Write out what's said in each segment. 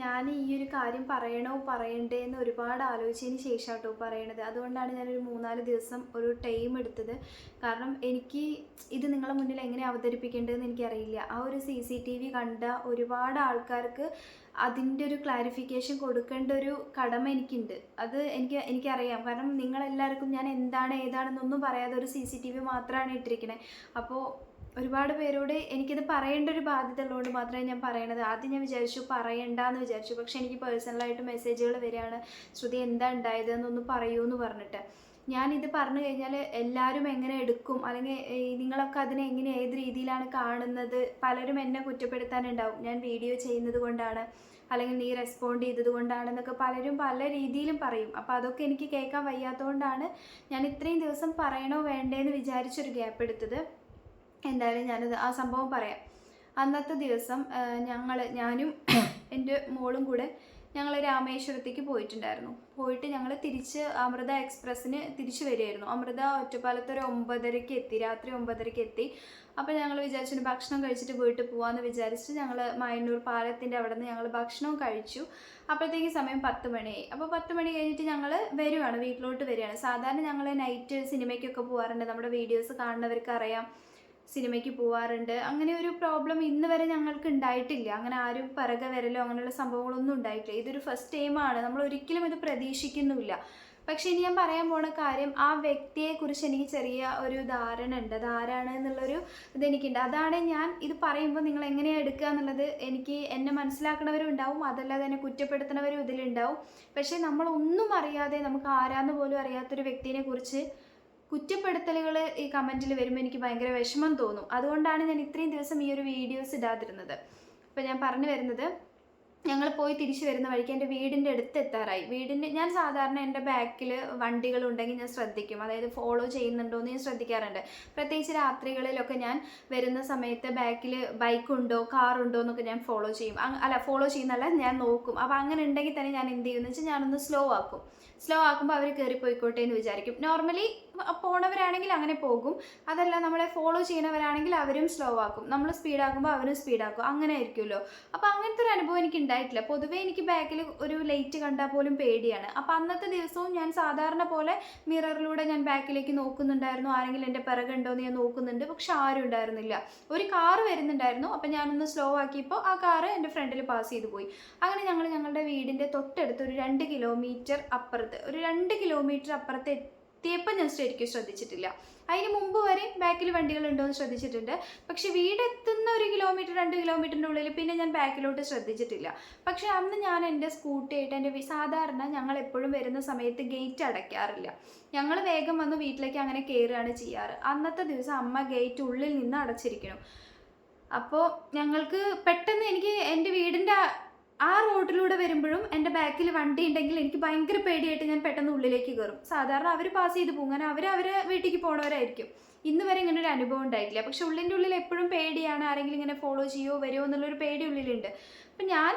ഞാൻ ഈ ഒരു കാര്യം പറയണോ പറയണ്ടേ എന്ന് ഒരുപാട് ആലോചിച്ചതിന് ശേഷം കേട്ടോ പറയണത്. അതുകൊണ്ടാണ് ഞാനൊരു മൂന്നാൽ ദിവസം ഒരു ടൈം എടുത്തത്. കാരണം എനിക്ക് ഇത് നിങ്ങളുടെ മുന്നിൽ എങ്ങനെ അവതരിപ്പിക്കേണ്ടതെന്ന് എനിക്കറിയില്ല. ആ ഒരു സി സി ടി വി കണ്ട ഒരുപാട് ആൾക്കാർക്ക് അതിന്റെ ഒരു ക്ലാരിഫിക്കേഷൻ കൊടുക്കേണ്ട ഒരു കടമ എനിക്കുണ്ട്. അത് എനിക്ക് എനിക്കറിയാം. കാരണം നിങ്ങളെല്ലാവർക്കും ഞാൻ എന്താണ് ഏതാണെന്നൊന്നും പറയാതെ ഒരു സി സി ടി വി മാത്രമാണ് ഇട്ടിരിക്കണേ. അപ്പോൾ ഒരുപാട് പേരോട് എനിക്കിത് പറയേണ്ട ഒരു ബാധ്യത ഉള്ളതുകൊണ്ട് മാത്രമേ ഞാൻ പറയണത്. ആദ്യം ഞാൻ വിചാരിച്ചു പറയണ്ടെന്ന് വിചാരിച്ചു. പക്ഷേ എനിക്ക് പേഴ്സണലായിട്ട് മെസ്സേജുകൾ വരികയാണ്. ശ്രുതി എന്താ ഉണ്ടായത് എന്നൊന്ന് പറയൂ എന്ന് പറഞ്ഞിട്ട്. ഞാൻ ഇത് പറഞ്ഞു കഴിഞ്ഞാൽ എല്ലാവരും എങ്ങനെ എടുക്കും? അല്ലെങ്കിൽ നിങ്ങളൊക്കെ അതിനെ എങ്ങനെ ഏത് രീതിയിലാണ് കാണുന്നത്? പലരും എന്നെ കുറ്റപ്പെടുത്താനുണ്ടാവും. ഞാൻ വീഡിയോ ചെയ്യുന്നത് കൊണ്ടാണ്. അല്ലെങ്കിൽ നീ റെസ്പോണ്ട് ചെയ്തത് കൊണ്ടാണെന്നൊക്കെ പലരും പല രീതിയിലും പറയും. അപ്പോൾ അതൊക്കെ എനിക്ക് കേൾക്കാൻ വയ്യാത്തതുകൊണ്ടാണ് ഞാൻ ഇത്രയും ദിവസം പറയണോ വേണ്ടേന്ന് വിചാരിച്ചൊരു ഗ്യാപ്പ് എടുത്തത് എന്തായാലും ഞാനത് ആ സംഭവം പറയാം. അന്നത്തെ ദിവസം ഞങ്ങൾ ഞാനും എന്റെ മോളും കൂടെ ഞങ്ങൾ രാമേശ്വരത്തേക്ക് പോയിട്ടുണ്ടായിരുന്നു. പോയിട്ട് ഞങ്ങൾ തിരിച്ച് അമൃത എക്സ്പ്രസ്സിന് തിരിച്ചു വരികയായിരുന്നു. അമൃത ഒറ്റപ്പാലത്ത് ഒരു ഒമ്പതരയ്ക്ക് എത്തി രാത്രി ഒമ്പതരയ്ക്ക് എത്തി. അപ്പോൾ ഞങ്ങൾ വിചാരിച്ചു ഭക്ഷണം കഴിച്ചിട്ട് വീട്ടിൽ പോകാമെന്ന് വിചാരിച്ചിട്ട് ഞങ്ങൾ മായന്നൂർ പാലത്തിന്റെ അവിടെ നിന്ന് ഞങ്ങൾ ഭക്ഷണവും കഴിച്ചു. അപ്പോഴത്തേക്ക് സമയം പത്ത് മണിയായി അപ്പോൾ പത്ത് മണി കഴിഞ്ഞിട്ട് ഞങ്ങൾ വരുവാണ് വീട്ടിലോട്ട് വരികയാണ് സാധാരണ ഞങ്ങൾ നൈറ്റ് സിനിമയ്ക്കൊക്കെ പോകാറുണ്ട് നമ്മുടെ വീഡിയോസ് കാണുന്നവർക്ക് അറിയാം. സിനിമയ്ക്ക് പോവാറുണ്ട്. അങ്ങനെ ഒരു പ്രോബ്ലം ഇന്ന് വരെ ഞങ്ങൾക്ക് ഉണ്ടായിട്ടില്ല. അങ്ങനെ ആരും പറക വരലോ അങ്ങനെയുള്ള സംഭവങ്ങളൊന്നും ഉണ്ടായിട്ടില്ല. ഇതൊരു ഫസ്റ്റ് ടൈമാണ് നമ്മൾ ഒരിക്കലും ഇത് പ്രതീക്ഷിക്കുന്നുമില്ല. പക്ഷേ ഇനി ഞാൻ പറയാൻ പോണ കാര്യം ആ വ്യക്തിയെക്കുറിച്ച് എനിക്ക് ചെറിയ ഒരു ധാരണ ഉണ്ട്. അതാരാണ് എന്നുള്ളൊരു ഇതെനിക്കുണ്ട് അതാണ് ഞാൻ ഇത് പറയുമ്പോൾ നിങ്ങൾ എങ്ങനെയാണ് എടുക്കുക എന്നുള്ളത് എനിക്ക് എന്നെ മനസ്സിലാക്കുന്നവരും ഉണ്ടാവും. അതല്ലാതെ എന്നെ കുറ്റപ്പെടുത്തുന്നവരും ഇതിലുണ്ടാവും. പക്ഷേ നമ്മളൊന്നും അറിയാതെ നമുക്ക് ആരാന്ന് പോലും അറിയാത്തൊരു വ്യക്തിനെ കുറിച്ച് കുറ്റപ്പെടുത്തലുകൾ ഈ കമന്റിൽ വരുമ്പോൾ എനിക്ക് ഭയങ്കര വിഷമം തോന്നും. അതുകൊണ്ടാണ് ഞാൻ ഇത്രയും ദിവസം ഈ ഒരു വീഡിയോസ് ഇടാതിരുന്നത്. അപ്പോൾ ഞാൻ പറഞ്ഞു വരുന്നത് ഞങ്ങൾ പോയി തിരിച്ചു വരുന്ന വഴിക്ക് എന്റെ വീടിന്റെ അടുത്ത് എത്താറായി. വീടിന്റെ ഞാൻ സാധാരണ എന്റെ ബാക്കിൽ വണ്ടികളുണ്ടെങ്കിൽ ഞാൻ ശ്രദ്ധിക്കും. അതായത് ഫോളോ ചെയ്യുന്നുണ്ടോ എന്ന് ഞാൻ ശ്രദ്ധിക്കാറുണ്ട്. പ്രത്യേകിച്ച് രാത്രികളിലൊക്കെ ഞാൻ വരുന്ന സമയത്ത് ബാക്കിൽ ബൈക്കുണ്ടോ കാറുണ്ടോ എന്നൊക്കെ ഞാൻ ഫോളോ ചെയ്യും. അല്ല ഫോളോ ചെയ്യുന്നല്ല ഞാൻ നോക്കും. അപ്പോൾ അങ്ങനെ ഉണ്ടെങ്കിൽ തന്നെ ഞാൻ എന്ത് ചെയ്യുമെന്ന് വെച്ചാൽ ഞാനൊന്ന് സ്ലോ ആക്കും. സ്ലോ ആക്കുമ്പോൾ അവർ കയറിപ്പോയിക്കോട്ടെ എന്ന് വിചാരിക്കും. നോർമലി പോണവരാണെങ്കിൽ അങ്ങനെ പോകും. അതല്ല നമ്മളെ ഫോളോ ചെയ്യുന്നവരാണെങ്കിൽ അവരും സ്ലോ ആക്കും. നമ്മൾ സ്പീഡ് ആക്കുമ്പോൾ അവരും സ്പീഡ് ആക്കും. അങ്ങനെ ആയിരിക്കുമല്ലോ. അപ്പോൾ അങ്ങനത്തെ ഒരു അനുഭവം എനിക്ക് ഉണ്ടായിട്ടില്ല. പൊതുവേ എനിക്ക് ബാക്കിൽ ഒരു ലൈറ്റ് കണ്ടാൽ പോലും പേടിയാണ്. അപ്പോൾ അന്നത്തെ ദിവസവും ഞാൻ സാധാരണ പോലെ മിററിലൂടെ ഞാൻ ബാക്കിലേക്ക് നോക്കുന്നുണ്ടായിരുന്നു. ആരെങ്കിലും എന്റെ പിറകുണ്ടോ എന്ന് ഞാൻ നോക്കുന്നുണ്ട്. പക്ഷെ ആരും ഉണ്ടായിരുന്നില്ല. ഒരു കാറ് വരുന്നുണ്ടായിരുന്നു. അപ്പോൾ ഞാനൊന്ന് സ്ലോ ആക്കിയപ്പോൾ ആ കാറ് എന്റെ ഫ്രണ്ടിൽ പാസ് ചെയ്തു പോയി. അങ്ങനെ ഞങ്ങൾ ഞങ്ങളുടെ വീടിന്റെ തൊട്ടടുത്ത് ഒരു രണ്ട് കിലോമീറ്റർ അപ്പുറത്ത് ഒരു രണ്ട് കിലോമീറ്റർ അപ്പുറത്ത് എത്തിയപ്പോൾ ഞാൻ ശരിക്കും ശ്രദ്ധിച്ചിട്ടില്ല. അതിന് മുമ്പ് വരെ ബാക്കിൽ വണ്ടികളുണ്ടോ എന്ന് ശ്രദ്ധിച്ചിട്ടുണ്ട്. പക്ഷെ വീടെത്തുന്ന ഒരു കിലോമീറ്റർ രണ്ട് കിലോമീറ്ററിന്റെ ഉള്ളിൽ പിന്നെ ഞാൻ ബാക്കിലോട്ട് ശ്രദ്ധിച്ചിട്ടില്ല. പക്ഷെ അന്ന് ഞാൻ എന്റെ സ്കൂട്ടി ആയിട്ട് എന്റെ സാധാരണ ഞങ്ങൾ എപ്പോഴും വരുന്ന സമയത്ത് ഗേറ്റ് അടയ്ക്കാറില്ല. ഞങ്ങൾ വേഗം വന്ന് വീട്ടിലേക്ക് അങ്ങനെ കയറുകയാണ് ചെയ്യാറ്. അന്നത്തെ ദിവസം അമ്മ ഗേറ്റ് ഉള്ളിൽ നിന്ന് അടച്ചിരിക്കണം അപ്പോൾ ഞങ്ങൾക്ക് പെട്ടെന്ന് എനിക്ക് എന്റെ വീടിന്റെ ആ- റോഡിലൂടെ വരുമ്പോഴും എന്റെ ബാക്കിൽ വണ്ടി ഉണ്ടെങ്കിൽ എനിക്ക് ഭയങ്കര പേടിയായിട്ട് ഞാൻ പെട്ടെന്ന് ഉള്ളിലേക്ക് കയറും സാധാരണ അവർ പാസ് ചെയ്ത് പോകും. കാരണം അവർ അവരെ വീട്ടിലേക്ക് പോണവരായിരിക്കും. ഇന്ന് വരെ ഇങ്ങനെ ഒരു അനുഭവം ഉണ്ടായിട്ടില്ല. പക്ഷെ ഉള്ളിന്റെ ഉള്ളിൽ എപ്പോഴും പേടിയാണ്. ആരെങ്കിലും ഇങ്ങനെ ഫോളോ ചെയ്യുമോ വരുമോ എന്നുള്ളൊരു പേടി ഉള്ളിലുണ്ട്. അപ്പം ഞാൻ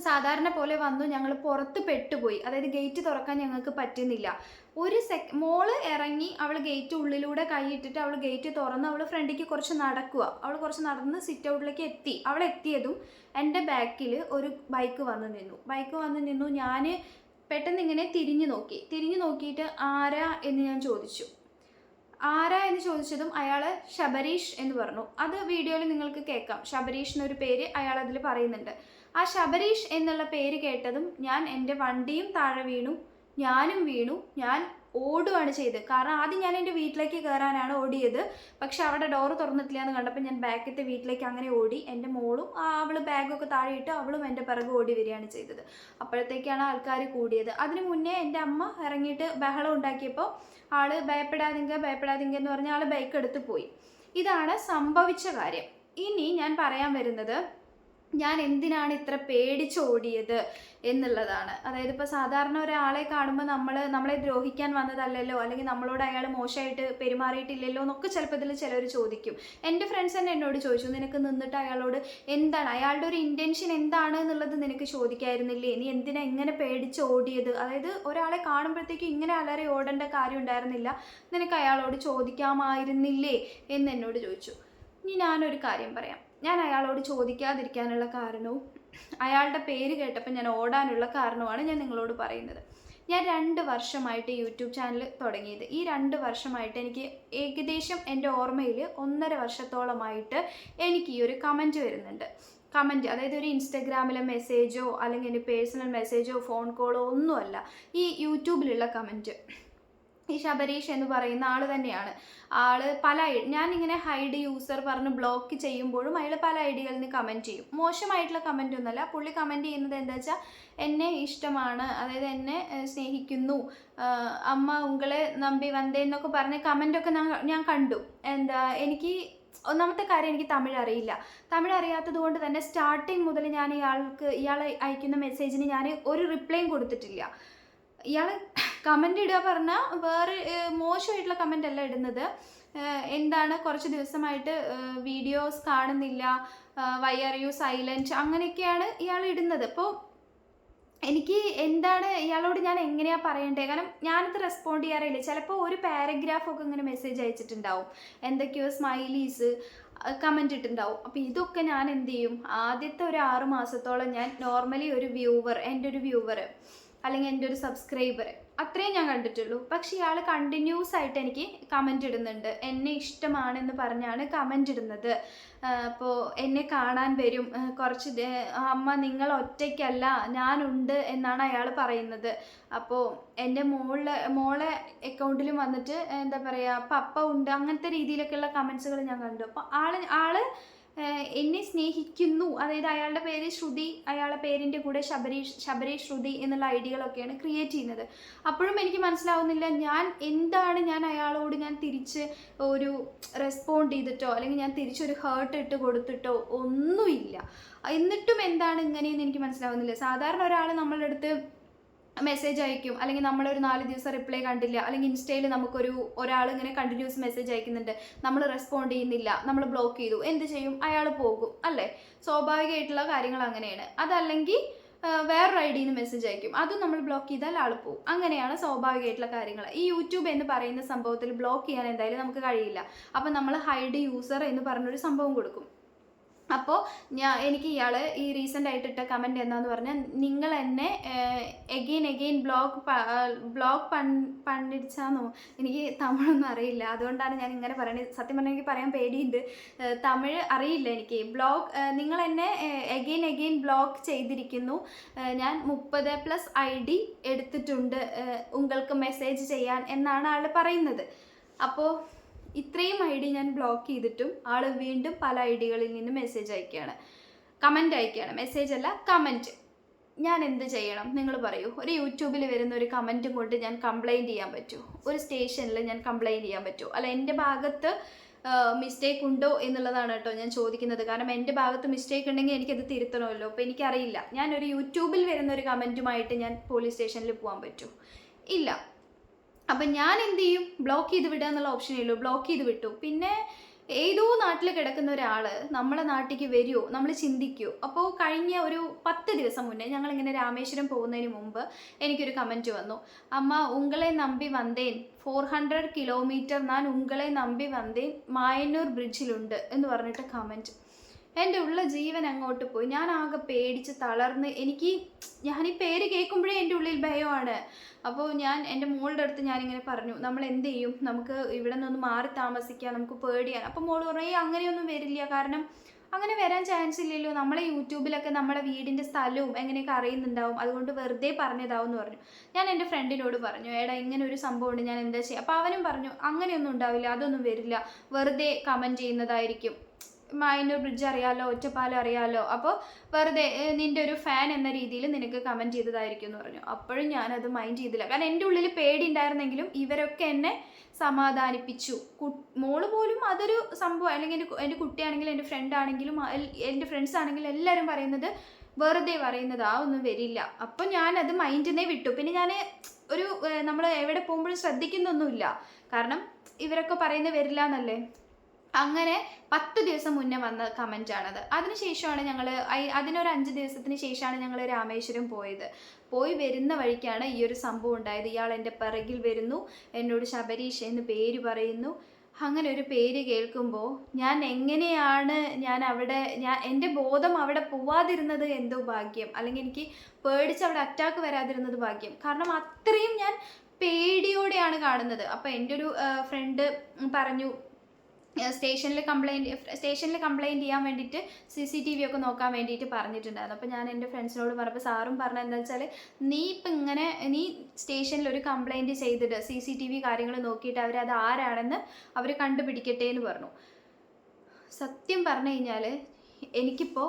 സാധാരണ പോലെ വന്നു ഞങ്ങൾ പുറത്ത് പെട്ടുപോയി. അതായത് ഗേറ്റ് തുറക്കാൻ ഞങ്ങൾക്ക് പറ്റുന്നില്ല. ഒരു സെക് മോൾ ഇറങ്ങി അവൾ ഗേറ്റ് ഉള്ളിലൂടെ കൈയിട്ടിട്ട് അവൾ ഗേറ്റ് തുറന്ന് അവൾ ഫ്രണ്ടിക്ക് കുറച്ച് നടക്കുക. അവൾ കുറച്ച് നടന്ന് സിറ്റ് ഔട്ടിലേക്ക് എത്തി. അവൾ എത്തിയതും എന്റെ ബാക്കിൽ ഒരു ബൈക്ക് വന്ന് നിന്നു. ബൈക്ക് വന്ന് നിന്നു. ഞാൻ പെട്ടെന്ന് ഇങ്ങനെ തിരിഞ്ഞു നോക്കി. തിരിഞ്ഞു നോക്കിയിട്ട് ആരാ എന്ന് ഞാൻ ചോദിച്ചു. ആരാ എന്ന് ചോദിച്ചതും അയാൾ ശബരീഷ് എന്ന് പറഞ്ഞു. അത് വീഡിയോയിൽ നിങ്ങൾക്ക് കേൾക്കാം. ശബരീഷ് എന്നൊരു പേര് അയാൾ അതിൽ പറയുന്നുണ്ട്. ആ ശബരീഷ് എന്നുള്ള പേര് കേട്ടതും ഞാൻ എന്റെ വണ്ടിയും താഴെ വീണു ഞാനും വീണു ഞാൻ ഓടുകയാണ് ചെയ്ത് കാരണം ആദ്യം ഞാൻ എന്റെ വീട്ടിലേക്ക് കയറാനാണ് ഓടിയത്. പക്ഷെ അവിടെ ഡോറ് തുറന്നിട്ടില്ല എന്ന് കണ്ടപ്പോൾ ഞാൻ ബാക്കിലത്തെ വീട്ടിലേക്ക് അങ്ങനെ ഓടി. എന്റെ മോളും അവൾ ബാഗൊക്കെ താഴെയിട്ട് അവളും എന്റെ പിറകെ ഓടി വരികയാണ് ചെയ്തത്. അപ്പോഴത്തേക്കാണ് ആൾക്കാർ കൂടിയത്. അതിന് മുന്നേ എന്റെ അമ്മ ഇറങ്ങിയിട്ട് ബഹളം ഉണ്ടാക്കിയപ്പോൾ ആൾ ഭയപ്പെടാതിങ്ക ഭയപ്പെടാതിങ്ക എന്ന് പറഞ്ഞാൽ ആൾ ബൈക്ക് എടുത്ത് പോയി. ഇതാണ് സംഭവിച്ച കാര്യം. ഇനി ഞാൻ പറയാൻ വരുന്നത് ഞാൻ എന്തിനാണ് ഇത്ര പേടിച്ചോടിയത് എന്നുള്ളതാണ്. അതായത് ഇപ്പോൾ സാധാരണ ഒരാളെ കാണുമ്പോൾ നമ്മൾ നമ്മളെ ദ്രോഹിക്കാൻ വന്നതല്ലല്ലോ അല്ലെങ്കിൽ നമ്മളോട് അയാൾ മോശമായിട്ട് പെരുമാറിയിട്ടില്ലല്ലോ എന്നൊക്കെ ചിലപ്പോൾ ഇതിൽ ചിലർ ചോദിക്കും. എന്റെ ഫ്രണ്ട്സ് തന്നെ എന്നോട് ചോദിച്ചു നിനക്ക് നിന്നിട്ട് അയാളോട് എന്താണ്? അയാളുടെ ഒരു ഇന്റൻഷൻ എന്താണ് എന്നുള്ളത് നിനക്ക് ചോദിക്കായിരുന്നില്ലേ? നീ എന്തിനാ ഇങ്ങനെ പേടിച്ചോടിയത്? അതായത് ഒരാളെ കാണുമ്പോഴത്തേക്കും ഇങ്ങനെ അലറി ഓടേണ്ട കാര്യം ഉണ്ടായിരുന്നില്ല. നിനക്ക് അയാളോട് ചോദിക്കാമായിരുന്നില്ലേ? എന്ന് എന്നോട് ചോദിച്ചു. ഇനി ഞാനൊരു കാര്യം പറയാം. ഞാൻ അയാളോട് ചോദിക്കാതിരിക്കാനുള്ള കാരണവും അയാളുടെ പേര് കേട്ടപ്പോൾ ഞാൻ ഓടാനുള്ള കാരണമാണ് ഞാൻ നിങ്ങളോട് പറയുന്നത്. ഞാൻ രണ്ട് വർഷമായിട്ട് യൂട്യൂബ് ചാനൽ തുടങ്ങിയത്. ഈ രണ്ട് വർഷമായിട്ട് എനിക്ക് ഏകദേശം എന്റെ ഓർമ്മയിൽ ഒന്നര വർഷത്തോളമായിട്ട് എനിക്ക് ഈ ഒരു കമന്റ് വരുന്നുണ്ട്. കമന്റ് അതായത് ഒരു ഇൻസ്റ്റഗ്രാമിലെ മെസ്സേജോ അല്ലെങ്കിൽ എന്റെ പേഴ്സണൽ മെസ്സേജോ ഫോൺ കോളോ ഒന്നുമല്ല ഈ യൂട്യൂബിലുള്ള കമന്റ്. ഈ ശബരീഷ് എന്ന് പറയുന്ന ആൾ തന്നെയാണ്. ആൾ പല ഞാനിങ്ങനെ ഹൈഡ് യൂസർ പറഞ്ഞ് ബ്ലോക്ക് ചെയ്യുമ്പോഴും അയാൾ പല ഐഡികളിൽ നിന്ന് കമന്റ് ചെയ്യും. മോശമായിട്ടുള്ള കമന്റ് ഒന്നുമല്ല. പുള്ളി കമന്റ് ചെയ്യുന്നത് എന്താ വെച്ചാൽ എന്നെ ഇഷ്ടമാണ്. അതായത് എന്നെ സ്നേഹിക്കുന്നു. അമ്മ ഉങ്ങളെ നമ്പി വന്നേ എന്നൊക്കെ പറഞ്ഞ കമന്റൊക്കെ ഞാൻ ഞാൻ കണ്ടു. എന്താ എനിക്ക് ഒന്നാമത്തെ കാര്യം എനിക്ക് തമിഴ് അറിയില്ല. തമിഴ് അറിയാത്തത് കൊണ്ട് തന്നെ സ്റ്റാർട്ടിങ് മുതൽ ഞാൻ ഇയാൾക്ക് ഇയാൾ അയക്കുന്ന മെസ്സേജിന് ഞാൻ ഒരു റിപ്ലൈയും കൊടുത്തിട്ടില്ല. ഇയാൾ കമന്റ് ഇടുക പറഞ്ഞാൽ വേറെ മോശമായിട്ടുള്ള കമന്റ് അല്ല ഇടുന്നത്. എന്താണ് കുറച്ച് ദിവസമായിട്ട് വീഡിയോസ് കാണുന്നില്ല വൈ ആർ യു സൈലന്റ് അങ്ങനെയൊക്കെയാണ് ഇയാൾ ഇടുന്നത്. അപ്പോൾ എനിക്ക് എന്താണ് ഇയാളോട് ഞാൻ എങ്ങനെയാണ് പറയേണ്ടത്? കാരണം ഞാനത് റെസ്പോണ്ട് ചെയ്യാറില്ല ചിലപ്പോൾ ഒരു പാരഗ്രാഫൊക്കെ ഇങ്ങനെ മെസ്സേജ് അയച്ചിട്ടുണ്ടാവും. എന്തൊക്കെയോ സ്മൈലീസ് കമന്റ് ഇട്ടുണ്ടാവും അപ്പോൾ ഇതൊക്കെ ഞാൻ എന്ത് ചെയ്യും? ആദ്യത്തെ ഒരു ആറ് മാസത്തോളം ഞാൻ നോർമലി ഒരു വ്യൂവർ എന്റെ ഒരു വ്യൂവർ അല്ലെങ്കിൽ എന്റെ ഒരു സബ്സ്ക്രൈബർ അത്രയും ഞാൻ കണ്ടിട്ടുള്ളൂ. പക്ഷെ ഇയാൾ കണ്ടിന്യൂസ് ആയിട്ട് എനിക്ക് കമന്റ് ഇടുന്നുണ്ട്. എന്നെ ഇഷ്ടമാണെന്ന് പറഞ്ഞാണ് കമന്റ് ഇടുന്നത്. അപ്പോൾ എന്നെ കാണാൻ വരും. കുറച്ച് അമ്മ നിങ്ങൾ ഒറ്റയ്ക്കല്ല ഞാനുണ്ട് എന്നാണ് അയാൾ പറയുന്നത്. അപ്പോൾ എന്റെ മോളിലെ മോളെ അക്കൗണ്ടിലും വന്നിട്ട് എന്താ പറയുക പപ്പ ഉണ്ട് അങ്ങനത്തെ രീതിയിലൊക്കെയുള്ള കമൻസുകൾ ഞാൻ കണ്ടു. അപ്പോൾ ആൾ ഏഹ് എന്നെ സ്നേഹിക്കുന്നു. അതായത് അയാളുടെ പേര് ശ്രുതി അയാളുടെ പേരിന്റെ കൂടെ ശബരീഷ് ശബരീഷ് ശ്രുതി എന്നുള്ള ഐഡിയകളൊക്കെയാണ് ക്രിയേറ്റ് ചെയ്യുന്നത്. അപ്പോഴും എനിക്ക് മനസ്സിലാവുന്നില്ല ഞാൻ എന്താണ് ഞാൻ അയാളോട് ഞാൻ തിരിച്ച് ഒരു റെസ്പോണ്ട് ചെയ്തിട്ടോ അല്ലെങ്കിൽ ഞാൻ തിരിച്ചൊരു ഹേർട്ട് ഇട്ട് കൊടുത്തിട്ടോ ഒന്നുമില്ല. എന്നിട്ടും എന്താണ് ഇങ്ങനെയെന്ന് എനിക്ക് മനസ്സിലാവുന്നില്ല. സാധാരണ ഒരാൾ നമ്മളുടെ അടുത്ത് മെസ്സേജ് അയക്കും. അല്ലെങ്കിൽ നമ്മളൊരു നാല് ദിവസം റിപ്ലൈ കണ്ടില്ല. അല്ലെങ്കിൽ ഇൻസ്റ്റയിൽ നമുക്കൊരു ഒരാൾ ഇങ്ങനെ കണ്ടിന്യൂസ് മെസ്സേജ് അയക്കുന്നുണ്ട്. നമ്മൾ റെസ്പോണ്ട് ചെയ്യുന്നില്ല. നമ്മൾ ബ്ലോക്ക് ചെയ്തു. എന്ത് ചെയ്യും? അയാൾ പോകും. അല്ലേ? സ്വാഭാവികമായിട്ടുള്ള കാര്യങ്ങൾ അങ്ങനെയാണ്. അതല്ലെങ്കിൽ വേറൊരു ഐ ഡിന്ന് മെസ്സേജ് അയക്കും. അതും നമ്മൾ ബ്ലോക്ക് ചെയ്താൽ ആൾ പോകും. അങ്ങനെയാണ് സ്വാഭാവികമായിട്ടുള്ള കാര്യങ്ങൾ. ഈ യൂട്യൂബ് എന്ന് പറയുന്ന സംഭവത്തിൽ ബ്ലോക്ക് ചെയ്യാൻ എന്തായാലും നമുക്ക് കഴിയില്ല. അപ്പം നമ്മൾ ഹൈഡ് യൂസർ എന്ന് പറഞ്ഞൊരു സംഭവം കൊടുക്കും. അപ്പോൾ ഞാൻ എനിക്ക് ഇയാൾ ഈ റീസെന്റ് ആയിട്ട് ഇട്ട കമന്റ് എന്താന്ന് പറഞ്ഞാൽ നിങ്ങൾ എന്നെ എഗെയിൻ എഗെയിൻ ബ്ലോഗ് ബ്ലോഗ് പൺ പണ്ടിടിച്ചാന്നോ എനിക്ക് തമിഴൊന്നും അറിയില്ല. അതുകൊണ്ടാണ് ഞാൻ ഇങ്ങനെ പറയുന്നത് സത്യം പറഞ്ഞാൽ എനിക്ക് പറയാൻ പേടിയുണ്ട്. തമിഴ് അറിയില്ല എനിക്ക്. ബ്ലോഗ് നിങ്ങൾ എന്നെ എഗെയിൻ എഗെയിൻ ബ്ലോഗ് ചെയ്തിരിക്കുന്നു. ഞാൻ മുപ്പത് പ്ലസ് ഐ ഡി എടുത്തിട്ടുണ്ട്. ഉങ്ങൾക്ക് മെസ്സേജ് ചെയ്യാൻ എന്നാണ് ആൾ പറയുന്നത്. അപ്പോൾ ഇത്രയും ഐ ഡി ഞാൻ ബ്ലോക്ക് ചെയ്തിട്ടും ആൾ വീണ്ടും പല ഐ ഡികളിൽ നിന്ന് മെസ്സേജ് അയക്കുകയാണ്. കമന്റ് അയക്കുകയാണ്. മെസ്സേജ് അല്ല കമന്റ് ഞാൻ എന്ത് ചെയ്യണം? നിങ്ങൾ പറയൂ. ഒരു യൂട്യൂബിൽ വരുന്ന ഒരു കമന്റും കൊണ്ട് ഞാൻ കംപ്ലൈന്റ് ചെയ്യാൻ പറ്റുമോ ഒരു സ്റ്റേഷനിൽ ഞാൻ കംപ്ലൈന്റ് ചെയ്യാൻ പറ്റുമോ അല്ല എന്റെ ഭാഗത്ത് മിസ്റ്റേക്ക് ഉണ്ടോ എന്നുള്ളതാണ് കേട്ടോ ഞാൻ ചോദിക്കുന്നത്. കാരണം എന്റെ ഭാഗത്ത് മിസ്റ്റേക്ക് ഉണ്ടെങ്കിൽ എനിക്കത് തിരുത്തണമല്ലോ. അപ്പോൾ എനിക്കറിയില്ല. ഞാനൊരു യൂട്യൂബിൽ വരുന്ന ഒരു കമന്റുമായിട്ട് ഞാൻ പോലീസ് സ്റ്റേഷനിൽ പോകാൻ പറ്റുമോ ഇല്ല. അപ്പം ഞാൻ എന്ത് ചെയ്യും ബ്ലോക്ക് ചെയ്ത് വിടുക എന്നുള്ള ഓപ്ഷനേ ഉള്ളൂ. ബ്ലോക്ക് ചെയ്ത് വിട്ടു. പിന്നെ ഏതോ നാട്ടിൽ കിടക്കുന്ന ഒരാൾ നമ്മളെ നാട്ടിലേക്ക് വരുമോ നമ്മൾ ചിന്തിക്കുമോ അപ്പോൾ കഴിഞ്ഞ ഒരു പത്ത് ദിവസം മുന്നേ ഞങ്ങളിങ്ങനെ രാമേശ്വരം പോകുന്നതിന് മുമ്പ് എനിക്കൊരു കമന്റ് വന്നു. അമ്മ ഉങ്ങളെ നമ്പി വന്നേൻ. ഫോർ ഹൺഡ്രഡ് കിലോമീറ്റർ ഞാൻ ഉങ്ങളെ നമ്പി വന്നേൻ. മായന്നൂർ ബ്രിഡ്ജിലുണ്ട് എന്ന് പറഞ്ഞിട്ട് കമന്റ് എന്റെ ഉള്ള ജീവൻ അങ്ങോട്ട് പോയി. ഞാൻ ആകെ പേടിച്ച് തളർന്ന് എനിക്ക് ഞാൻ ഈ പേര് കേൾക്കുമ്പോഴേ എന്റെ ഉള്ളിൽ ഭയമാണ്. അപ്പോൾ ഞാൻ എന്റെ മോളുടെ അടുത്ത് ഞാനിങ്ങനെ പറഞ്ഞു നമ്മൾ എന്ത് ചെയ്യും? നമുക്ക് ഇവിടെ നിന്ന് മാറി താമസിക്കാം നമുക്ക് പേടിയാണ് അപ്പോൾ മോൾ പറയും "ഏയ് അങ്ങനെയൊന്നും വരില്ല. കാരണം അങ്ങനെ വരാൻ ചാൻസ് ഇല്ലല്ലോ. നമ്മളെ യൂട്യൂബിലൊക്കെ നമ്മളെ വീടിന്റെ സ്ഥലവും എങ്ങനെയൊക്കെ അറിയുന്നുണ്ടാവും. അതുകൊണ്ട് വെറുതെ പറഞ്ഞതാവും എന്ന് പറഞ്ഞു. ഞാൻ എന്റെ ഫ്രണ്ടിനോട് പറഞ്ഞു എടാ ഇങ്ങനെ ഒരു സംഭവം ഉണ്ട്. ഞാൻ എന്താ ചെയ്യുക അപ്പോൾ അവനും പറഞ്ഞു അങ്ങനെയൊന്നും ഉണ്ടാവില്ല. അതൊന്നും വരില്ല. വെറുതെ കമന്റ് ചെയ്യുന്നതായിരിക്കും. മൈനൂർ ബ്രിഡ്ജ് അറിയാലോ ഒറ്റപ്പാലം അറിയാലോ. അപ്പോൾ വെറുതെ നിന്റെ ഒരു ഫാൻ എന്ന രീതിയിൽ നിനക്ക് കമന്റ് ചെയ്തതായിരിക്കും എന്ന് പറഞ്ഞു. അപ്പോഴും ഞാനത് മൈൻഡ് ചെയ്തില്ല. കാരണം എന്റെ ഉള്ളിൽ പേടി ഉണ്ടായിരുന്നെങ്കിലും ഇവരൊക്കെ എന്നെ സമാധാനിപ്പിച്ചു. മോൾ പോലും അതൊരു സംഭവം അല്ലെങ്കിൽ എന്റെ എന്റെ കുട്ടിയാണെങ്കിലും എന്റെ ഫ്രണ്ട് ആണെങ്കിലും എന്റെ ഫ്രണ്ട്സ് ആണെങ്കിലും എല്ലാവരും പറയുന്നത് വെറുതെ പറയുന്നത് ആ ഒന്നും വരില്ല. അപ്പം ഞാനത് മൈൻഡിനെ വിട്ടു. പിന്നെ ഞാൻ ഒരു നമ്മൾ എവിടെ പോകുമ്പോഴും ശ്രദ്ധിക്കുന്നൊന്നുമില്ല. കാരണം ഇവരൊക്കെ പറയുന്നത് വരില്ല എന്നല്ലേ അങ്ങനെ പത്ത് ദിവസം മുന്നേ വന്ന കമന്റ് ആണത്. അതിനുശേഷമാണ് ഞങ്ങൾ അതിനൊരു അഞ്ച് ദിവസത്തിന് ശേഷമാണ് ഞങ്ങൾ രാമേശ്വരം പോയത്. പോയി വരുന്ന വഴിക്കാണ് ഈ ഒരു സംഭവം ഉണ്ടായത്. ഇയാൾ എന്റെ പിറകിൽ വരുന്നു എന്നോട് ശബരീഷ് എന്ന് പേര് പറയുന്നു. അങ്ങനെ ഒരു പേര് കേൾക്കുമ്പോൾ ഞാൻ എങ്ങനെയാണ് ഞാൻ അവിടെ ഞാൻ എന്റെ ബോധം അവിടെ പോവാതിരുന്നത് എന്തോ ഭാഗ്യം. അല്ലെങ്കിൽ എനിക്ക് പേടിച്ച് അവിടെ അറ്റാക്ക് വരാതിരുന്നത് ഭാഗ്യം. കാരണം അത്രയും ഞാൻ പേടിയോടെയാണ് കാണുന്നത്. അപ്പോൾ എന്റെ ഒരു ഫ്രണ്ട് പറഞ്ഞു സ്റ്റേഷനിൽ കംപ്ലൈന്റ് സ്റ്റേഷനിൽ കംപ്ലൈന്റ് ചെയ്യാൻ വേണ്ടിയിട്ട് സി സി ടി വി ഒക്കെ നോക്കാൻ വേണ്ടിയിട്ട് പറഞ്ഞിട്ടുണ്ടായിരുന്നു. അപ്പോൾ ഞാൻ എന്റെ ഫ്രണ്ട്സിനോട് പറഞ്ഞപ്പോൾ സാറും പറഞ്ഞത് എന്താ വെച്ചാൽ നീ ഇപ്പം ഇങ്ങനെ നീ സ്റ്റേഷനിൽ ഒരു കംപ്ലൈന്റ് ചെയ്തിട്ട് സി സി ടി വി കാര്യങ്ങൾ നോക്കിയിട്ട് അവരത് ആരാണെന്ന് അവർ കണ്ടുപിടിക്കട്ടെ എന്ന് പറഞ്ഞു. സത്യം പറഞ്ഞു കഴിഞ്ഞാൽ എനിക്കിപ്പോൾ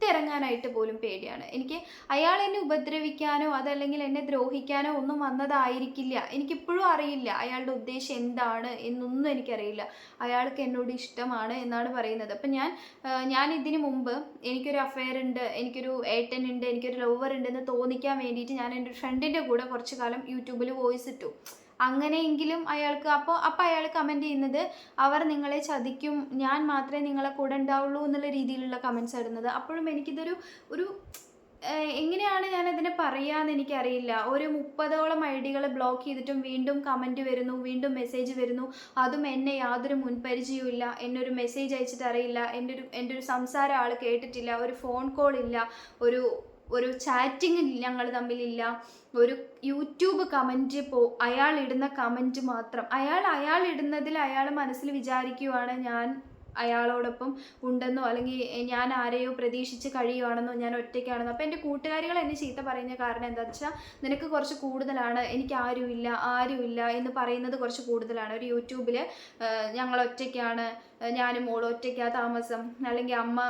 പുറത്തിറങ്ങാനായിട്ട് പോലും പേടിയാണ്. എനിക്ക് അയാൾ എന്നെ ഉപദ്രവിക്കാനോ അതല്ലെങ്കിൽ എന്നെ ദ്രോഹിക്കാനോ ഒന്നും വന്നതായിരിക്കില്ല. എനിക്കിപ്പോഴും അറിയില്ല അയാളുടെ ഉദ്ദേശം എന്താണ് എന്നൊന്നും എനിക്കറിയില്ല. അയാൾക്ക് എന്നോട് ഇഷ്ടമാണ് എന്നാണ് പറയുന്നത്. അപ്പം ഞാൻ ഞാൻ ഇതിനു മുമ്പ് എനിക്കൊരു അഫെയർ ഉണ്ട് എനിക്കൊരു ഏട്ടൻ ഉണ്ട് എനിക്കൊരു ലവർ ഉണ്ട് എന്ന് തോന്നിക്കാൻ വേണ്ടിയിട്ട് ഞാൻ എന്റെ ഫ്രണ്ടിന്റെ കൂടെ കുറച്ച് കാലം യൂട്യൂബിൽ വോയിസ് ഇട്ടു. അങ്ങനെയെങ്കിലും അയാൾക്ക് അപ്പോൾ അപ്പോൾ അയാൾ കമന്റ് ചെയ്യുന്നത് അവർ നിങ്ങളെ ചതിക്കും ഞാൻ മാത്രമേ നിങ്ങളെ കൂടെ ഉണ്ടാവുള്ളൂ എന്നുള്ള രീതിയിലുള്ള കമൻസ് ഇടുന്നത് അപ്പോഴും എനിക്കിതൊരു ഒരു എങ്ങനെയാണ് ഞാൻ അതിനെ പറയാന്ന് എനിക്കറിയില്ല. ഒരു മുപ്പതോളം ഐ ഡികൾ ബ്ലോക്ക് ചെയ്തിട്ടും വീണ്ടും കമന്റ് വരുന്നു വീണ്ടും മെസ്സേജ് വരുന്നു. അതും എന്നെ യാതൊരു മുൻപരിചയവും ഇല്ല. എന്നെ ഒരു മെസ്സേജ് അയച്ചിട്ട് അറിയില്ല. എന്റെ ഒരു എന്റെ ഒരു സംസാരം ആൾ കേട്ടിട്ടില്ല. ഒരു ഫോൺ കോൾ ഇല്ല. ഒരു ഒരു ചാറ്റിംഗ് ഞങ്ങൾ തമ്മിലില്ല. ഒരു യൂട്യൂബ് കമന്റ് പോ അയാൾ ഇടുന്ന കമന്റ് മാത്രം. അയാൾ അയാൾ ഇടുന്നതിൽ അയാൾ മനസ്സിൽ വിചാരിക്കുവാണ് ഞാൻ അയാളോടൊപ്പം ഉണ്ടെന്നോ അല്ലെങ്കിൽ ഞാൻ ആരെയോ പ്രതീക്ഷിച്ച് കഴിയുവാണെന്നോ ഞാൻ ഒറ്റയ്ക്കാണെന്നോ. അപ്പോൾ എന്റെ കൂട്ടുകാരികൾ എന്നെ ചീത്ത പറയുന്ന കാരണം എന്താ വെച്ചാൽ നിനക്ക് കുറച്ച് കൂടുതലാണ് എനിക്ക് ആരുമില്ല ആരുമില്ല എന്ന് പറയുന്നത് കുറച്ച് കൂടുതലാണ്. ഒരു യൂട്യൂബിൽ ഞങ്ങൾ ഒറ്റയ്ക്കാണ് ഞാനും മോളും ഒറ്റയ്ക്കാ താമസം അല്ലെങ്കിൽ അമ്മ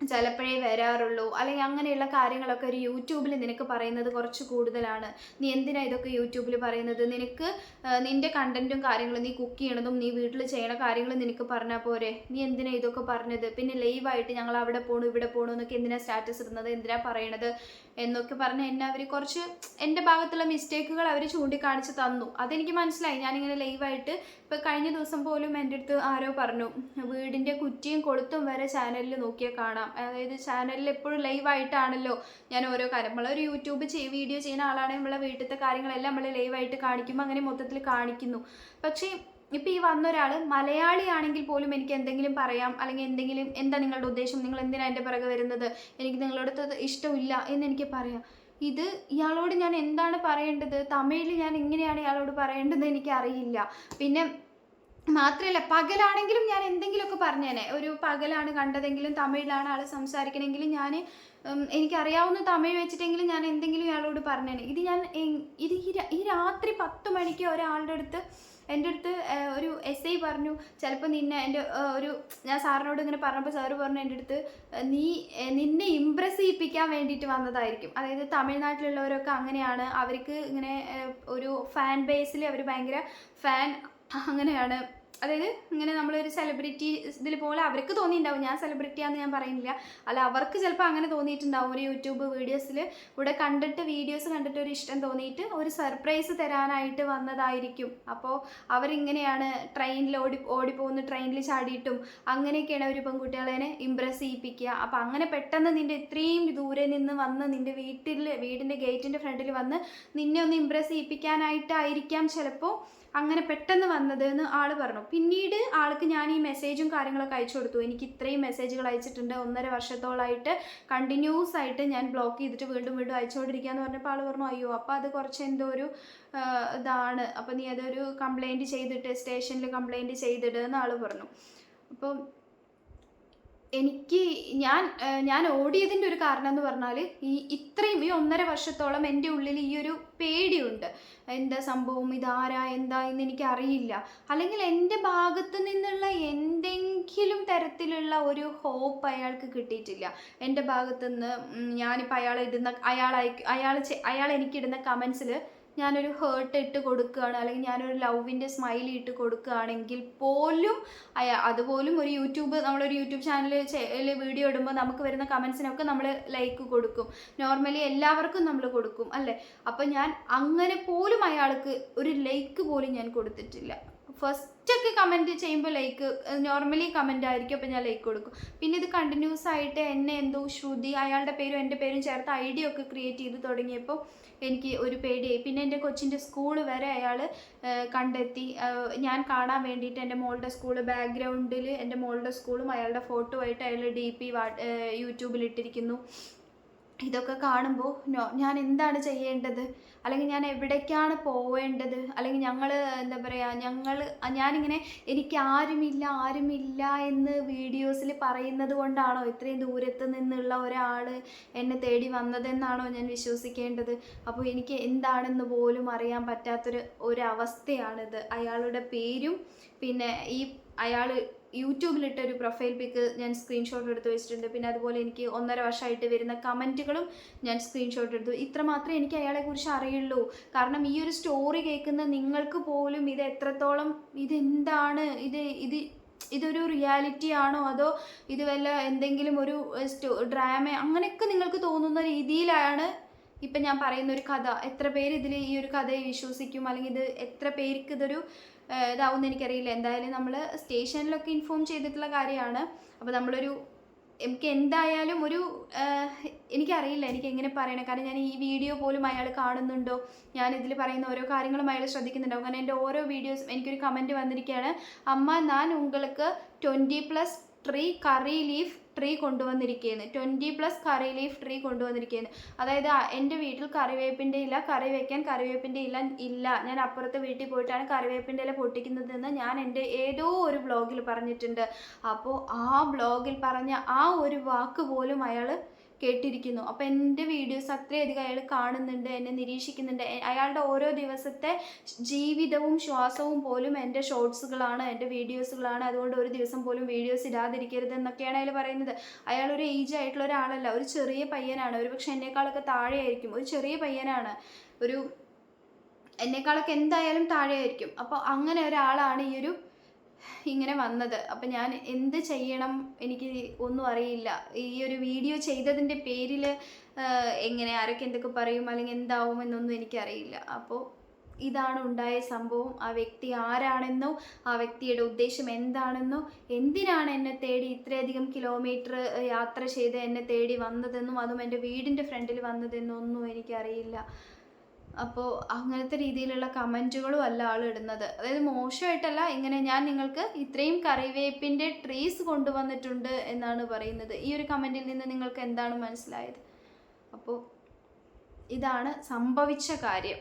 ചിലപ്പോഴേ വരാറുള്ളൂ. അല്ലെങ്കിൽ അങ്ങനെയുള്ള കാര്യങ്ങളൊക്കെ ഒരു യൂട്യൂബിൽ നിനക്ക് പറയുന്നത് കുറച്ച് കൂടുതലാണ്. നീ എന്തിനാ ഇതൊക്കെ യൂട്യൂബിൽ പറയുന്നത്? നിനക്ക് നിന്റെ കണ്ടന്റും കാര്യങ്ങളും നീ കുക്ക് ചെയ്യണതും നീ വീട്ടിൽ ചെയ്യണ കാര്യങ്ങളും നിനക്ക് പറഞ്ഞാൽ പോരെ. നീ എന്തിനാ ഇതൊക്കെ പറഞ്ഞത്? പിന്നെ ലൈവായിട്ട് ഞങ്ങൾ അവിടെ പോണു ഇവിടെ പോണു എന്നൊക്കെ എന്തിനാ സ്റ്റാറ്റസ് ഇടുന്നത്? എന്തിനാ പറയണത്? എന്നൊക്കെ പറഞ്ഞ് എന്നെ അവർ കുറച്ച് എന്റെ ഭാഗത്തുള്ള മിസ്റ്റേക്കുകൾ അവർ ചൂണ്ടിക്കാണിച്ച് തന്നു. അതെനിക്ക് മനസ്സിലായി. ഞാനിങ്ങനെ ലൈവായിട്ട് ഇപ്പോൾ കഴിഞ്ഞ ദിവസം പോലും എന്റെ അടുത്ത് ആരോ പറഞ്ഞു വീടിന്റെ കുറ്റിയും കൊളുത്തും വരെ ചാനലിൽ നോക്കിയാൽ കാണാം. അതായത് ചാനലിൽ എപ്പോഴും ലൈവായിട്ടാണല്ലോ ഞാൻ ഓരോ കാര്യം. നമ്മളൊരു യൂട്യൂബ് ചെയ് വീഡിയോ ചെയ്യുന്ന ആളാണെങ്കിൽ നമ്മളെ വീട്ടിലത്തെ കാര്യങ്ങളെല്ലാം നമ്മൾ ലൈവായിട്ട് കാണിക്കുമ്പോൾ അങ്ങനെ മൊത്തത്തിൽ കാണിക്കുന്നു. പക്ഷേ ഇപ്പം ഈ വന്ന ഒരാൾ മലയാളിയാണെങ്കിൽ പോലും എനിക്ക് എന്തെങ്കിലും പറയാം അല്ലെങ്കിൽ എന്തെങ്കിലും എന്താ നിങ്ങളുടെ ഉദ്ദേശം? നിങ്ങൾ എന്തിനാ എന്റെ പിറകെ വരുന്നത്? എനിക്ക് നിങ്ങളോട് ഇഷ്ടമില്ല എന്ന് എനിക്ക് പറയാം. ഇത് ഇയാളോട് ഞാൻ എന്താണ് പറയേണ്ടത്? തമിഴിൽ ഞാൻ എങ്ങനെയാണ് ഇയാളോട് പറയേണ്ടത് എനിക്ക് അറിയില്ല പിന്നെ മാത്രമല്ല പകലാണെങ്കിലും ഞാൻ എന്തെങ്കിലുമൊക്കെ പറഞ്ഞേനെ. ഒരു പകലാണ് കണ്ടതെങ്കിലും തമിഴിലാണ് ആൾ സംസാരിക്കണമെങ്കിലും ഞാൻ എനിക്കറിയാവുന്ന തമിഴ് വെച്ചിട്ടെങ്കിലും ഞാൻ എന്തെങ്കിലും ഇയാളോട് പറഞ്ഞേനെ. ഇത് ഞാൻ ഇത് ഈ രാത്രി പത്ത് മണിക്ക് ഒരാളുടെ അടുത്ത് എന്റെ അടുത്ത് ഒരു എസ് ഐ പറഞ്ഞു. ചിലപ്പോൾ നിന്നെ എന്റെ ഒരു ഞാൻ സാറിനോട് ഇങ്ങനെ പറഞ്ഞപ്പോൾ സാറ് പറഞ്ഞു എന്റെ അടുത്ത് നീ നിന്നെ ഇമ്പ്രസ് ചെയ്യിപ്പിക്കാൻ വേണ്ടിയിട്ട് വന്നതായിരിക്കും. അതായത് തമിഴ്നാട്ടിലുള്ളവരൊക്കെ അങ്ങനെയാണ്. അവർക്ക് ഇങ്ങനെ ഒരു ഫാൻ ബേസിൽ അവർ ഭയങ്കര ഫാൻ അങ്ങനെയാണ്. അതായത് ഇങ്ങനെ നമ്മളൊരു സെലിബ്രിറ്റി ഇതിൽ പോലെ അവർക്ക് തോന്നിയിട്ടുണ്ടാവും ഞാൻ സെലിബ്രിറ്റിയാന്ന് ഞാൻ പറയുന്നില്ല. അല്ല അവർക്ക് ചിലപ്പോൾ അങ്ങനെ തോന്നിയിട്ടുണ്ടാവും. ഒരു യൂട്യൂബ് വീഡിയോസിൽ ഇവിടെ കണ്ടിട്ട് വീഡിയോസ് കണ്ടിട്ട് ഒരു ഇഷ്ടം തോന്നിയിട്ട് ഒരു സർപ്രൈസ് തരാനായിട്ട് വന്നതായിരിക്കും. അപ്പോൾ അവരിങ്ങനെയാണ് ട്രെയിനിൽ ഓടി ഓടിപ്പോകുന്ന ട്രെയിനിൽ ചാടിയിട്ടും അങ്ങനെയൊക്കെയാണ് ഒരു പെൺകുട്ടികളെ ഇമ്പ്രസ് ചെയ്യിപ്പിക്കുക. അപ്പോൾ അങ്ങനെ പെട്ടെന്ന് നിന്റെ ഇത്രയും ദൂരെ നിന്ന് വന്ന് നിന്റെ വീട്ടിൽ വീടിന്റെ ഗേറ്റിന്റെ ഫ്രണ്ടിൽ വന്ന് നിന്നെ ഒന്ന് ഇമ്പ്രസ് ചെയ്യിപ്പിക്കാനായിട്ടായിരിക്കാം ചിലപ്പോൾ അങ്ങനെ പെട്ടെന്ന് വന്നത് എന്ന് ആൾ പറഞ്ഞു. പിന്നീട് ആൾക്ക് ഞാൻ ഈ മെസ്സേജും കാര്യങ്ങളൊക്കെ അയച്ചു കൊടുത്തു. എനിക്ക് ഇത്രയും മെസ്സേജുകൾ അയച്ചിട്ടുണ്ട്. ഒന്നര വർഷത്തോളമായിട്ട് കണ്ടിന്യൂസ് ആയിട്ട് ഞാൻ ബ്ലോക്ക് ചെയ്തിട്ട് വീണ്ടും വീണ്ടും അയച്ചുകൊണ്ടിരിക്കുകയെന്ന് പറഞ്ഞപ്പോൾ ആൾ പറഞ്ഞു അയ്യോ അപ്പോൾ അത് കുറച്ച് എന്തോ ഒരു ഇതാണ്. അപ്പോൾ നീ അതൊരു കംപ്ലൈന്റ് ചെയ്തിട്ട് സ്റ്റേഷനിൽ കംപ്ലൈന്റ് ചെയ്തിട്ട് എന്ന് പറഞ്ഞു. അപ്പം എനിക്ക് ഞാൻ ഞാൻ ഓടിയതിന്റെ ഒരു കാരണം എന്ന് പറഞ്ഞാൽ ഈ ഇത്രയും ഈ ഒന്നര വർഷത്തോളം എന്റെ ഉള്ളിൽ ഈ ഒരു പേടിയുണ്ട്. എന്താ സംഭവം? ഇതാരാ? എന്താ എന്ന് എനിക്ക് അറിയില്ല അല്ലെങ്കിൽ എന്റെ ഭാഗത്ത് നിന്നുള്ള എന്തെങ്കിലും തരത്തിലുള്ള ഒരു ഹോപ്പ് അയാൾക്ക് കിട്ടിയിട്ടില്ല. എന്റെ ഭാഗത്ത് നിന്ന് ഉം, ഞാനിപ്പോൾ അയാൾ ഇടുന്ന അയാൾ അയാൾ അയാൾ എനിക്കിടുന്ന കമൻസിൽ ഞാനൊരു ഹേർട്ട് ഇട്ട് കൊടുക്കുകയാണ് അല്ലെങ്കിൽ ഞാനൊരു ലവിന്റെ സ്മൈൽ ഇട്ട് കൊടുക്കുകയാണെങ്കിൽ പോലും അയാ അതുപോലും ഒരു യൂട്യൂബ് നമ്മളൊരു യൂട്യൂബ് ചാനലിൽ വീഡിയോ ഇടുമ്പോൾ നമുക്ക് വരുന്ന കമൻസിനൊക്കെ നമ്മൾ ലൈക്ക് കൊടുക്കും. നോർമലി എല്ലാവർക്കും നമ്മൾ കൊടുക്കും അല്ലേ? അപ്പം ഞാൻ അങ്ങനെ പോലും അയാൾക്ക് ഒരു ലൈക്ക് പോലും ഞാൻ കൊടുത്തിട്ടില്ല. ഫസ്റ്റൊക്കെ കമന്റ് ചെയ്യുമ്പോൾ ലൈക്ക് നോർമലി കമന്റ് ആയിരിക്കും അപ്പോൾ ഞാൻ ലൈക്ക് കൊടുക്കും. പിന്നെ ഇത് കണ്ടിന്യൂസ് ആയിട്ട് എന്നെ എന്തോ ശ്രുതി അയാളുടെ പേരും എന്റെ പേരും ചേർത്ത് ഐ ഡി ഒക്കെ ക്രിയേറ്റ് ചെയ്ത് തുടങ്ങിയപ്പോൾ എനിക്ക് ഒരു പേടിയായി. പിന്നെ എന്റെ കൊച്ചിന്റെ സ്കൂൾ വരെ അയാൾ കണ്ടെത്തി. ഞാൻ കാണാൻ വേണ്ടിയിട്ട് എന്റെ മോളുടെ സ്കൂൾ ബാക്ക്ഗ്രൗണ്ടിൽ എന്റെ മോളുടെ സ്കൂളും അയാളുടെ ഫോട്ടോ ആയിട്ട് അയാൾ ഡി പി യൂട്യൂബിൽ ഇട്ടിരിക്കുന്നു. ഇതൊക്കെ കാണുമ്പോൾ ഞാൻ എന്താണ് ചെയ്യേണ്ടത്? അല്ലെങ്കിൽ ഞാൻ എവിടേക്കാണ് പോവേണ്ടത്? അല്ലെങ്കിൽ ഞങ്ങൾ എന്താ പറയുക ഞങ്ങൾ ഞാനിങ്ങനെ എനിക്ക് ആരുമില്ല ആരുമില്ല എന്ന് വീഡിയോസിൽ പറയുന്നത് കൊണ്ടാണോ ഇത്രയും ദൂരത്ത് നിന്നുള്ള ഒരാൾ എന്നെ തേടി വന്നതെന്നാണോ ഞാൻ വിശ്വസിക്കേണ്ടത്? അപ്പോൾ എനിക്ക് എന്താണെന്ന് പോലും അറിയാൻ പറ്റാത്തൊരു ഒരവസ്ഥയാണിത്. അയാളുടെ പേരും പിന്നെ ഈ അയാൾ യൂട്യൂബിലിട്ട ഒരു പ്രൊഫൈൽ പിക്ക് ഞാൻ സ്ക്രീൻഷോട്ട് എടുത്ത് വെച്ചിട്ടുണ്ട്. പിന്നെ അതുപോലെ എനിക്ക് ഒന്നര വർഷമായിട്ട് വരുന്ന കമന്റുകളും ഞാൻ സ്ക്രീൻഷോട്ട് എടുത്തു. ഇത്ര മാത്രമേ എനിക്ക് അയാളെക്കുറിച്ച് അറിയുള്ളൂ. കാരണം ഈ ഒരു സ്റ്റോറി കേൾക്കുന്ന നിങ്ങൾക്ക് പോലും ഇത് എത്രത്തോളം ഇതെന്താണ്? ഇത് ഇത് ഇതൊരു റിയാലിറ്റി ആണോ? അതോ ഇത് വല്ല എന്തെങ്കിലും ഒരു സ്റ്റോ ഡ്രാമ അങ്ങനെയൊക്കെ നിങ്ങൾക്ക് തോന്നുന്ന രീതിയിലാണ് ഇപ്പം ഞാൻ പറയുന്ന ഒരു കഥ. എത്ര പേര് ഇതിൽ ഈ ഒരു കഥയെ വിശ്വസിക്കും? അല്ലെങ്കിൽ ഇത് എത്ര പേർക്ക് ഇതൊരു ഇതാവുമെന്ന് എനിക്കറിയില്ല. എന്തായാലും നമ്മൾ സ്റ്റേഷനിലൊക്കെ ഇൻഫോം ചെയ്തിട്ടുള്ള കാര്യമാണ്. അപ്പോൾ നമ്മളൊരു എനിക്ക് എന്തായാലും ഒരു എനിക്കറിയില്ല. എനിക്ക് എങ്ങനെ പറയണം? കാരണം ഞാൻ ഈ വീഡിയോ പോലും അയാൾ കാണുന്നുണ്ടോ? ഞാൻ ഇതിൽ പറയുന്ന ഓരോ കാര്യങ്ങളും അയാൾ ശ്രദ്ധിക്കുന്നുണ്ടോ? അങ്ങനെ എന്റെ ഓരോ വീഡിയോസും എനിക്കൊരു കമന്റ് വന്നിരിക്കുകയാണ്. അമ്മ ഞാൻ ഉങ്ങൾക്ക് twenty plus tree curry leaf tree കൊണ്ടുവന്നിരിക്കുകയാണ് twenty plus curry leaf tree കൊണ്ടുവന്നിരിക്കുകയാണ് അതായത് എന്റെ വീട്ടിൽ കറിവേപ്പിന്റെ ഇല കറി വയ്ക്കാൻ കറിവേപ്പിന്റെ ഇല ഇല്ല. ഞാൻ അപ്പുറത്തെ വീട്ടിൽ പോയിട്ടാണ് കറിവേപ്പിന്റെ ഇല പൊട്ടിക്കുന്നതെന്ന് ഞാൻ എന്റെ ഏതോ ഒരു ബ്ലോഗിൽ പറഞ്ഞിട്ടുണ്ട്. അപ്പോൾ ആ ബ്ലോഗിൽ പറഞ്ഞ ആ ഒരു വാക്ക് പോലും അയാൾ കേട്ടിരിക്കുന്നു. അപ്പോൾ എന്റെ വീഡിയോസ് അത്രയധികം അയാൾ കാണുന്നുണ്ട് എന്നെ നിരീക്ഷിക്കുന്നുണ്ട്. അയാളുടെ ഓരോ ദിവസത്തെ ജീവിതവും ശ്വാസവും പോലും എന്റെ ഷോർട്സുകളാണ് എന്റെ വീഡിയോസുകളാണ്. അതുകൊണ്ട് ഒരു ദിവസം പോലും വീഡിയോസ് ഇടാതിരിക്കരുത് എന്നൊക്കെയാണ് അയാൾ പറയുന്നത്. അയാൾ ഒരു ഏജ് ആയിട്ടുള്ള ഒരാളല്ല ഒരു ചെറിയ പയ്യനാണ്. ഒരു പക്ഷെ എന്നെക്കാളൊക്കെ താഴെയായിരിക്കും. ഒരു ചെറിയ പയ്യനാണ്. ഒരു എന്നെക്കാളൊക്കെ എന്തായാലും താഴെയായിരിക്കും. അപ്പോൾ അങ്ങനെ ഒരാളാണ് ഈ ഒരു ഇങ്ങനെ വന്നത്. അപ്പം ഞാൻ എന്ത് ചെയ്യണം എനിക്ക് ഒന്നും അറിയില്ല. ഈ ഒരു വീഡിയോ ചെയ്തതിന്റെ പേരിൽ എങ്ങനെ ആരൊക്കെ എന്തൊക്കെ പറയും അല്ലെങ്കിൽ എന്താവും എന്നൊന്നും എനിക്കറിയില്ല. അപ്പോൾ ഇതാണ് ഉണ്ടായ സംഭവം. ആ വ്യക്തി ആരാണെന്നോ ആ വ്യക്തിയുടെ ഉദ്ദേശം എന്താണെന്നോ എന്തിനാണ് എന്നെ തേടി ഇത്രയധികം കിലോമീറ്റർ യാത്ര ചെയ്ത് എന്നെ തേടി വന്നതെന്നും അതും എന്റെ വീടിന്റെ ഫ്രണ്ടിൽ വന്നതെന്നും ഒന്നും എനിക്കറിയില്ല. അപ്പോൾ അങ്ങനത്തെ രീതിയിലുള്ള കമന്റുകളും അല്ല ആൾ ഇടുന്നത്. അതായത് മോശമായിട്ടല്ല ഇങ്ങനെ ഞാൻ നിങ്ങൾക്ക് ഇത്രയും കറിവേപ്പിന്റെ ട്രീസ് കൊണ്ടുവന്നിട്ടുണ്ട് എന്നാണ് പറയുന്നത്. ഈ ഒരു കമന്റിൽ നിന്ന് നിങ്ങൾക്ക് എന്താണ് മനസ്സിലായത്? അപ്പോൾ ഇതാണ് സംഭവിച്ച കാര്യം.